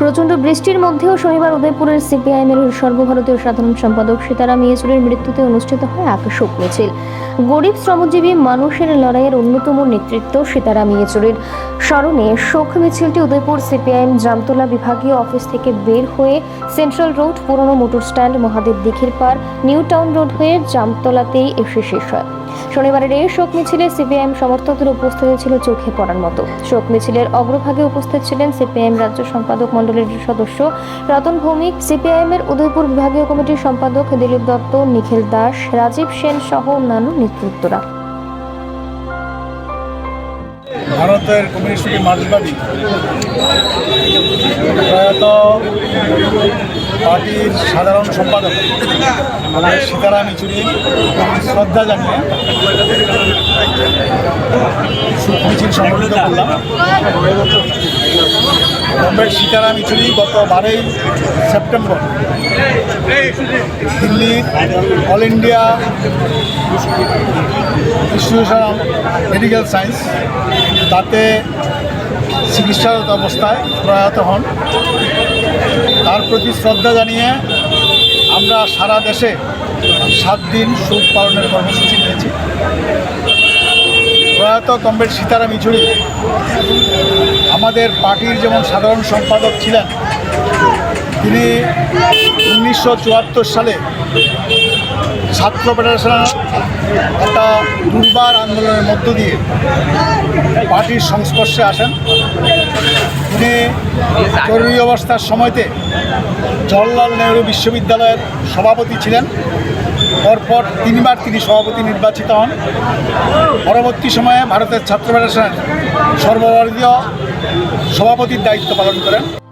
প্রচণ্ড বৃষ্টির মধ্যেও শনিবার উদয়পুরের সিপিআইএমের সর্বভারতীয় সাধারণ সম্পাদক সীতারাম ইয়েচুরির মৃত্যুতে অনুষ্ঠিত হয় শোক মিছিল। গরিব শ্রমজীবী মানুষের লড়াইয়ের অন্যতম নেতৃত্ব সীতারাম ইয়েচুরির। স্মরণে শোক মিছিলটি উদয়পুর সিপিআইএম জামতলা বিভাগীয় অফিস থেকে বের হয়ে সেন্ট্রাল রোড, পুরনো মোটর স্ট্যান্ড মহাদেব দিঘির পার, নিউ টাউন রোড হয়ে জামতলাতেই এসে শেষ হয়। শনিবারের এই শোক মিছিলে সিপিআইএম সমর্থকদের উপস্থিতি ছিল চোখে পড়ার মতো। শোক মিছিলের অগ্রভাগে উপস্থিত ছিলেন সিপিআইএম রাজ্য সম্পাদক মণ্ডলীর সদস্য রতন ভৌমিক সিপিআইএম এর উদয়পুর বিভাগীয় কমিটির সম্পাদক দিলীপ দত্ত, নিখিল দাস, রাজীব সেন সহ অন্যান্য নেতৃত্বরা। ভারতের কমিউনিস্ট মার্ক্সবাদী প্রয়াত পার্টির সাধারণ সম্পাদক আমাদের সীতারাম ইচুরি, শ্রদ্ধা জানিয়ে মিছিল সংগঠিত করলাম। কমরেড সীতারাম ইচুরি গত বারোই সেপ্টেম্বর দিল্লির All India Institution of Medical Science তাতে চিকিৎসারত অবস্থায় প্রয়াত হন। তার প্রতি শ্রদ্ধা জানিয়ে আমরা সারা দেশে সাত দিন শোক পালনের কর্মসূচি নিয়েছি। প্রয়াত কমরেড সীতারাম ইচুরি, আমাদের পার্টির যেমন সাধারণ সম্পাদক ছিলেন, তিনি উনিশশো চুয়াত্তর সালে ছাত্র ফেডারেশনের একটা দুর্বার আন্দোলনের মধ্য দিয়ে পার্টির সংস্পর্শে আসেন। তিনি জরুরি অবস্থার সময়তে জওয়াহরলাল নেহরু বিশ্ববিদ্যালয়ের সভাপতি ছিলেন। পরপর তিনবার তিনি সভাপতি নির্বাচিত হন। পরবর্তী সময়ে ভারতের ছাত্র ফেডারেশনের সর্বভারতীয় সভাপতির দায়িত্ব পালন করেন।